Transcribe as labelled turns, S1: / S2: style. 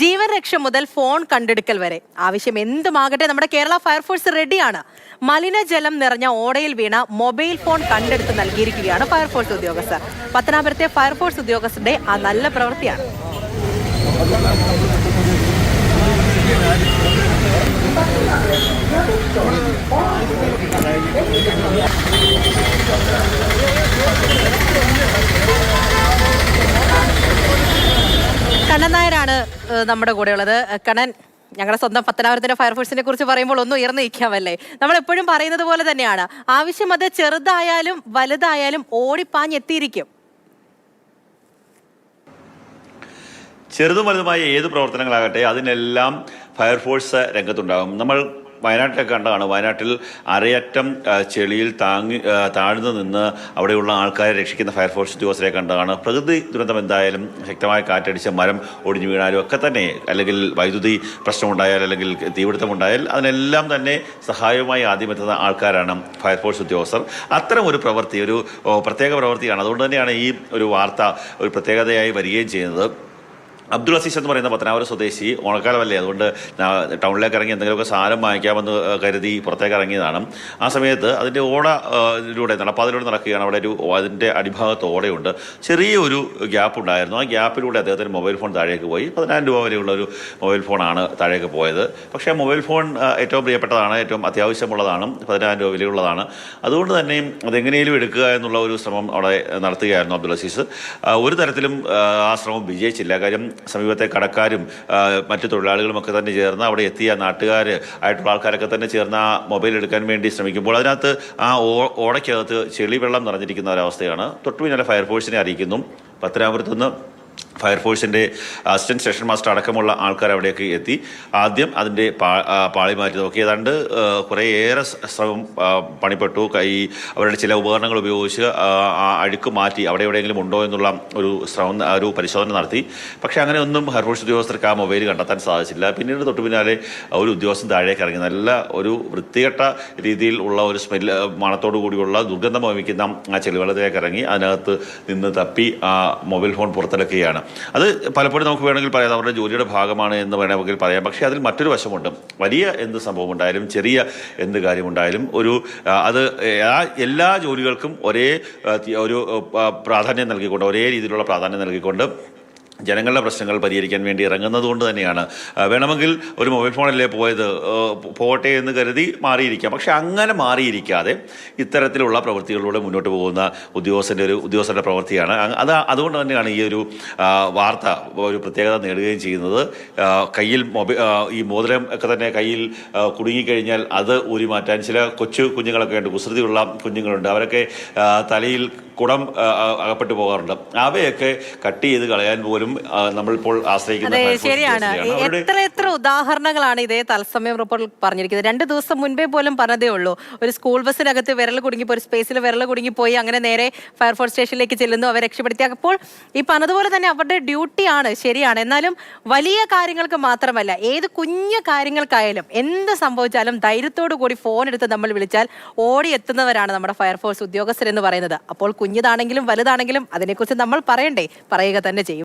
S1: ജീവൻ രക്ഷ മുതൽ ഫോൺ കണ്ടെടുക്കൽ വരെ. ആവശ്യം എന്തുമാകട്ടെ നമ്മുടെ കേരള ഫയർഫോഴ്സ് റെഡിയാണ്. മലിനജലം നിറഞ്ഞ ഓടയിൽ വീണ മൊബൈൽ ഫോൺ കണ്ടെടുത്ത് നൽകിയിരിക്കുകയാണ് ഫയർഫോഴ്സ് ഉദ്യോഗസ്ഥർ. പത്തനാപുരത്തെ ഫയർഫോഴ്സ് ഉദ്യോഗസ്ഥരുടെ ആ നല്ല പ്രവൃത്തിയാണ്. കണ്ണൻ നായരാണ് നമ്മുടെ കൂടെയുള്ളത്. കണ്ണൻ ഞങ്ങളുടെ സ്വന്തം പത്തനാപുരത്തിന്റെ ഫയർഫോഴ്സിനെ കുറിച്ച് പറയുമ്പോൾ ഒന്നും ഉയർന്നു നിൽക്കാമല്ലേ? നമ്മൾ എപ്പോഴും പറയുന്നത് പോലെ തന്നെയാണ്. ആവശ്യം അത് ചെറുതായാലും വലുതായാലും ഓടിപ്പാഞ്ഞെത്തിയിരിക്കും.
S2: ചെറുതും വലുതുമായ ഏത് പ്രവർത്തനങ്ങളാകട്ടെ അതിനെല്ലാം ഫയർഫോഴ്സ് രംഗത്തുണ്ടാകും. നമ്മൾ വയനാട്ടിലൊക്കെ കണ്ടതാണ്. വയനാട്ടിൽ അരയറ്റം ചെളിയിൽ താങ്ങി താഴ്ന്നു നിന്ന് അവിടെയുള്ള ആൾക്കാരെ രക്ഷിക്കുന്ന ഫയർഫോഴ്സ് ഉദ്യോഗസ്ഥരെ കണ്ടതാണ്. പ്രകൃതി ദുരന്തം എന്തായാലും ശക്തമായ കാറ്റടിച്ച് മരം ഒടിഞ്ഞു വീണാലും ഒക്കെ തന്നെ അല്ലെങ്കിൽ വൈദ്യുതി പ്രശ്നമുണ്ടായാൽ അല്ലെങ്കിൽ തീപിടുത്തമുണ്ടായാൽ അതിനെല്ലാം തന്നെ സഹായവുമായി ആദ്യം എത്തുന്ന ആൾക്കാരാണ് ഫയർഫോഴ്സ് ഉദ്യോഗസ്ഥർ. അത്തരം ഒരു പ്രവൃത്തി ഒരു പ്രത്യേക പ്രവൃത്തിയാണ്. അതുകൊണ്ട് തന്നെയാണ് ഈ ഒരു വാർത്ത ഒരു പ്രത്യേകതയായി വരികയും ചെയ്യുന്നത്. അബ്ദുൾ അസീസ് എന്ന് പറയുന്ന പത്തനാപുരം സ്വദേശി ഓണക്കാലമല്ലേ? അതുകൊണ്ട് ടൗണിലേക്ക് ഇറങ്ങി എന്തെങ്കിലുമൊക്കെ സാധനം വാങ്ങിക്കാമെന്ന് കരുതി പുറത്തേക്ക് ഇറങ്ങിയതാണ്. ആ സമയത്ത് അതിന്റെ ഓടയിലൂടെ നടപ്പാതിലൂടെ നടക്കുകയാണ്. അവിടെ ഒരു അതിന്റെ അടിഭാഗത്ത് ഓടയുണ്ട്. ചെറിയൊരു ഗ്യാപ്പ് ഉണ്ടായിരുന്നു. ആ ഗ്യാപ്പിലൂടെ അദ്ദേഹത്തിന് മൊബൈൽ ഫോൺ താഴേക്ക് പോയി. പതിനായിരം രൂപ വരെയുള്ള ഒരു മൊബൈൽ ഫോണാണ് താഴേക്ക് പോയത്. പക്ഷേ മൊബൈൽ ഫോൺ ഏറ്റവും പ്രിയപ്പെട്ടതാണ് ഏറ്റവും അത്യാവശ്യമുള്ളതാണ്. പതിനായിരം രൂപ വിലയുള്ളതാണ്. അതുകൊണ്ട് തന്നെയും അതെങ്ങനെയും എടുക്കുക എന്നുള്ള ഒരു ശ്രമം അവിടെ നടത്തുകയായിരുന്നു അബ്ദുൾ അസീസ്. ഒരു തരത്തിലും ആ ശ്രമം വിജയിച്ചില്ല. കാര്യം സമീപത്തെ കടക്കാരും മറ്റു തൊഴിലാളികളും ഒക്കെ തന്നെ ചേർന്ന് അവിടെ എത്തിയ നാട്ടുകാർ ആയിട്ടുള്ള ആൾക്കാരൊക്കെ തന്നെ ചേർന്ന് ആ മൊബൈൽ എടുക്കാൻ വേണ്ടി ശ്രമിക്കുമ്പോൾ അതിനകത്ത് ആ ഓടയ്ക്കകത്ത് ചെളി വെള്ളം നിറഞ്ഞിരിക്കുന്ന ഒരവസ്ഥയാണ്. തൊട്ടു പിന്നാലെ ഫയർഫോഴ്സിനെ അറിയിക്കുന്നു. പത്തനാപുരത്ത് നിന്ന് ഫയർഫോഴ്സിന്റെ അസിസ്റ്റന്റ് സ്റ്റേഷൻ മാസ്റ്റർ അടക്കമുള്ള ആൾക്കാർ അവിടെയൊക്കെ എത്തി. ആദ്യം അതിന്റെ പാ പാളി മാറ്റി നോക്കി. ഏതാണ്ട് കുറേയേറെ ശ്രമം പണിപ്പെട്ടു. കൈ അവരുടെ ചില ഉപകരണങ്ങൾ ഉപയോഗിച്ച് ആ, അഴുക്ക് മാറ്റി അവിടെ എവിടെയെങ്കിലും ഉണ്ടോ എന്നുള്ള ഒരു ശ്രമം ഒരു പരിശോധന നടത്തി. പക്ഷേ അങ്ങനെ ഒന്നും ഫയർഫോഴ്സ് ഉദ്യോഗസ്ഥർക്ക് ആ മൊബൈൽ കണ്ടെത്താൻ സാധിച്ചില്ല. പിന്നീട് തൊട്ടു പിന്നാലെ ഒരു ഉദ്യോഗസ്ഥൻ താഴേക്ക് ഇറങ്ങി. നല്ല ഒരു വൃത്തികെട്ട രീതിയിൽ ഉള്ള ഒരു സ്മെല്ല് മണത്തോടു കൂടിയുള്ള ദുർഗന്ധം വമിക്കുന്ന ആ ചെളിവെള്ളത്തിലേക്ക് ഇറങ്ങി. അതിനകത്ത് നിന്ന് തപ്പി ആ മൊബൈൽ ഫോൺ പുറത്തെടുക്കുകയാണ് അത് പലപ്പോഴും നമുക്ക് വേണമെങ്കിൽ പറയാം അവരുടെ ജോലിയുടെ ഭാഗമാണ് എന്ന് വേണമെങ്കിൽ പറയാം. പക്ഷേ അതിൽ മറ്റൊരു വശമുണ്ട്. വലിയ എന്ത് സംഭവം ഉണ്ടായാലും ചെറിയ എന്ത് കാര്യമുണ്ടായാലും ഒരു അത് ആ എല്ലാ ജോലികൾക്കും ഒരേ ഒരു പ്രാധാന്യം നൽകിക്കൊണ്ട് ഒരേ രീതിയിലുള്ള പ്രാധാന്യം നൽകിക്കൊണ്ട് ജനങ്ങളുടെ പ്രശ്നങ്ങൾ പരിഹരിക്കാൻ വേണ്ടി ഇറങ്ങുന്നത് കൊണ്ട് തന്നെയാണ്. വേണമെങ്കിൽ ഒരു മൊബൈൽ ഫോണല്ലേ പോയത്? പോകട്ടെ എന്ന് കരുതി മാറിയിരിക്കാം. പക്ഷെ അങ്ങനെ മാറിയിരിക്കാതെ ഇത്തരത്തിലുള്ള പ്രവൃത്തികളിലൂടെ മുന്നോട്ട് പോകുന്ന ഉദ്യോഗസ്ഥന്റെ ഒരു ഉദ്യോഗസ്ഥരുടെ പ്രവൃത്തിയാണ്. അത് അതുകൊണ്ട് തന്നെയാണ് ഈ ഒരു വാർത്ത ഒരു പ്രത്യേകത നേടുകയും ചെയ്യുന്നത്. കയ്യിൽ മൊബൈൽ ഈ മോതിരം ഒക്കെ തന്നെ കയ്യിൽ കുടുങ്ങിക്കഴിഞ്ഞാൽ അത് ഊരി മാറ്റാൻ ചില കൊച്ചു കുഞ്ഞുങ്ങളൊക്കെ ഉണ്ട്. കുസൃതിയുള്ള കുഞ്ഞുങ്ങളുണ്ട്. അവരൊക്കെ തലയിൽ കുടം അകപ്പെട്ടു പോകാറുണ്ട്. അവയൊക്കെ കട്ട് ചെയ്ത് കളയാൻ പോലും നമ്മൾ നമ്മളിപ്പോൾ ആശ്രയിക്കുന്നത്
S1: ശരിയാണ്. എത്ര എത്ര ഉദാഹരണങ്ങളാണ് ഇതേ തത്സമയം റിപ്പോർട്ടിൽ പറഞ്ഞിരിക്കുന്നത്. രണ്ട് ദിവസം മുൻപേ പോലും പറഞ്ഞതേ ഉള്ളൂ. ഒരു സ്കൂൾ ബസ്സിനകത്ത് വിരൽ കുടുങ്ങിപ്പോയി ഒരു സ്പേസിൽ വിരൽ കുടുങ്ങിപ്പോയി അങ്ങനെ നേരെ ഫയർഫോഴ്സ് സ്റ്റേഷനിലേക്ക് ചെല്ലുന്നു അവരെ രക്ഷപ്പെടുത്തി. അപ്പോൾ ഈ പറഞ്ഞതുപോലെ തന്നെ അവരുടെ ഡ്യൂട്ടിയാണ് ശരിയാണ്. എന്നാലും വലിയ കാര്യങ്ങൾക്ക് മാത്രമല്ല ഏത് കുഞ്ഞു കാര്യങ്ങൾക്കായാലും എന്ത് സംഭവിച്ചാലും ധൈര്യത്തോടു കൂടി ഫോൺ എടുത്ത് നമ്മൾ വിളിച്ചാൽ ഓടി എത്തുന്നവരാണ് നമ്മുടെ ഫയർഫോഴ്സ് ഉദ്യോഗസ്ഥരെന്ന് പറയുന്നത്. അപ്പോൾ കുഞ്ഞിതാണെങ്കിലും വലുതാണെങ്കിലും അതിനെക്കുറിച്ച് നമ്മൾ പറയണ്ടേ? പറയുക തന്നെ ചെയ്യും.